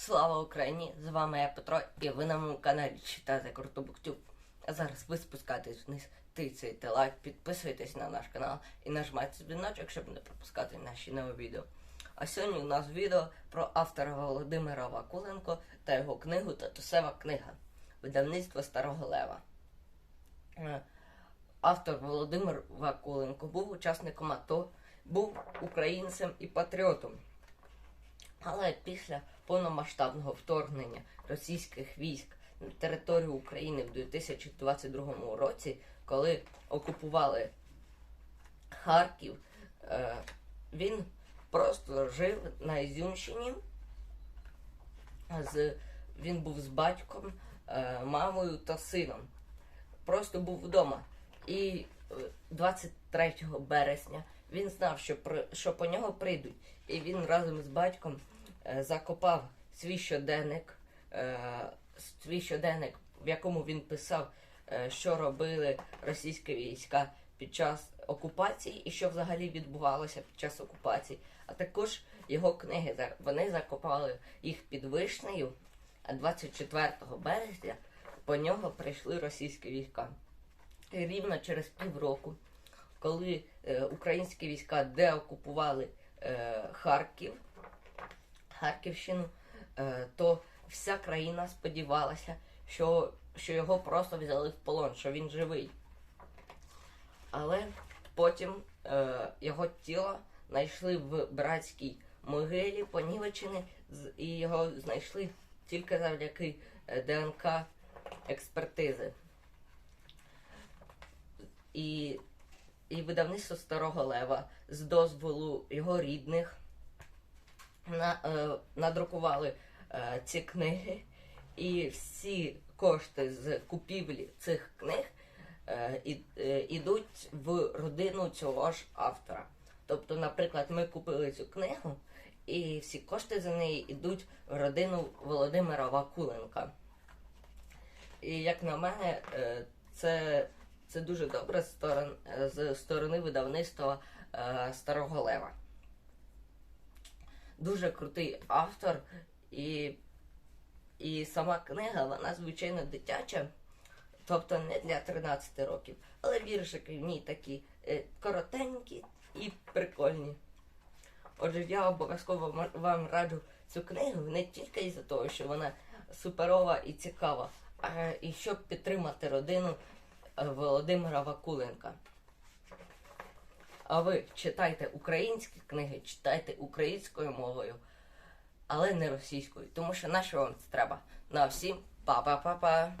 Слава Україні! З вами я Петро, і ви на моєму каналі читаєте Крутобуктюб. А зараз ви спускаєтесь вниз, тицяйте лайк, підписуйтесь на наш канал і нажимайте дзвіночок, щоб не пропускати наші нові відео. А сьогодні у нас відео про автора Володимира Вакуленко та його книгу Татусева книга видавництво Старого Лева. Е, Автор Володимир Вакуленко був учасником АТО, був українцем і патріотом. Але після повномасштабного вторгнення російських військ на територію України в 2022 році, коли окупували Харків, е, він просто жив на Ізюмщині. З, він був з батьком, е, мамою та сином. Просто був вдома. І е, 23 березня він знав, що, при- що по нього прийдуть. І він разом з батьком е, закопав свій щоденник, е, свій щоденник, в якому він писав, е, що робили російські війська під час окупації і що взагалі відбувалося під час окупації. А також його книги вони закопали їх під вишнею, а 24 березня по нього прийшли російські війська. І рівно через півроку, коли е, українські війська деокупували е, Харків, Харківщину, е, то вся країна сподівалася, що, що його просто взяли в полон, що він живий. Але потім е, його тіло знайшли в братській могилі понівечене, з- і його знайшли тільки завдяки е, ДНК експертизи. І, і видавництво Старого Лева з дозволу його рідних на, е, надрукували е, ці книги, і всі кошти з купівлі цих книг е, е, ідуть в родину цього ж автора. Тобто, наприклад, ми купили цю книгу, і всі кошти за неї йдуть в родину Володимира Вакуленка. І як на мене, е, це, це дуже добре з е, сторони видавництва е, Старого Лева. Дуже крутий автор, і, і сама книга, вона звичайно дитяча, тобто не для 13 років, але віршики в ній такі е, коротенькі і прикольні. Отже, я обов'язково вам раджу цю книгу не тільки із-за того, що вона суперова і цікава, а і щоб підтримати родину Володимира Вакуленка. А ви читайте українські книги, читайте українською мовою, але не російською, тому що на вам це треба? На всім па-па-па-па!